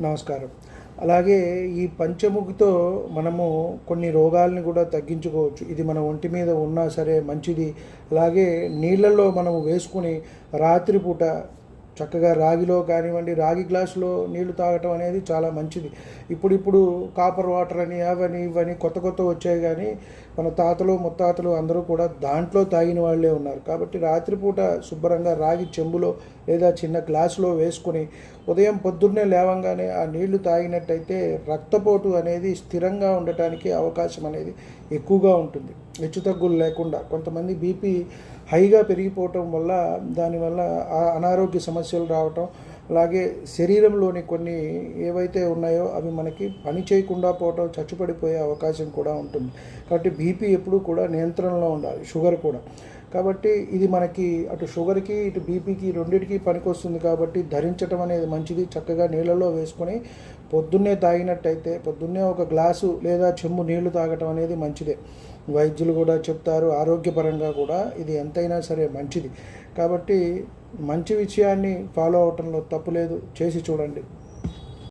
నమస్కారం. అలాగే ఈ పంచముఖితో మనము కొన్ని రోగాల్ని కూడా తగ్గించుకోవచ్చు. ఇది మన ఒంటి మీద ఉన్నా సరే మంచిది. అలాగే నీళ్ళల్లో మనము వేసుకుని రాత్రిపూట చక్కగా రాగిలో కానివ్వండి రాగి గ్లాసులో నీళ్ళు తాగటం అనేది చాలా మంచిది. ఇప్పుడిప్పుడు కాపర్ వాటర్ అని అవని ఇవని కొత్త కొత్త వచ్చాయి కానీ మన తాతలు ముత్తాతలు అందరూ కూడా దాంట్లో తాగిన వాళ్ళే ఉన్నారు. కాబట్టి రాత్రిపూట శుభ్రంగా రాగి చెంబులో లేదా చిన్న గ్లాసులో వేసుకొని ఉదయం పొద్దున్నే లేవంగానే ఆ నీళ్ళు తాగినట్టయితే రక్తపోటు అనేది స్థిరంగా ఉండటానికి అవకాశం అనేది ఎక్కువగా ఉంటుంది. హెచ్చుతగ్గులు లేకుండా కొంతమంది బీపీ హైగా పెరిగిపోవటం వల్ల దానివల్ల అనారోగ్య సమస్యలు రావటం అలాగే శరీరంలోని కొన్ని ఏవైతే ఉన్నాయో అవి మనకి పని చేయకుండా పోవటం చచ్చుపడిపోయే అవకాశం కూడా ఉంటుంది. కాబట్టి బీపీ ఎప్పుడూ కూడా నియంత్రణలో ఉండాలి షుగర్ కూడా. కాబట్టి ఇది మనకి అటు షుగర్కి ఇటు బీపీకి రెండింటికి పనికొస్తుంది కాబట్టి ధరించటం అనేది మంచిది. చక్కగా నీళ్ళలో వేసుకొని పొద్దున్నే తాగినట్టయితే పొద్దున్నే ఒక గ్లాసు లేదా చెంబు నీళ్ళు తాగటం అనేది మంచిదే. వైద్యులు కూడా చెప్తారు ఆరోగ్యపరంగా కూడా ఇది ఎంతైనా సరే మంచిది. కాబట్టి మంచి విషయాన్ని ఫాలో అవటంలో తప్పు లేదు. చేసి చూడండి.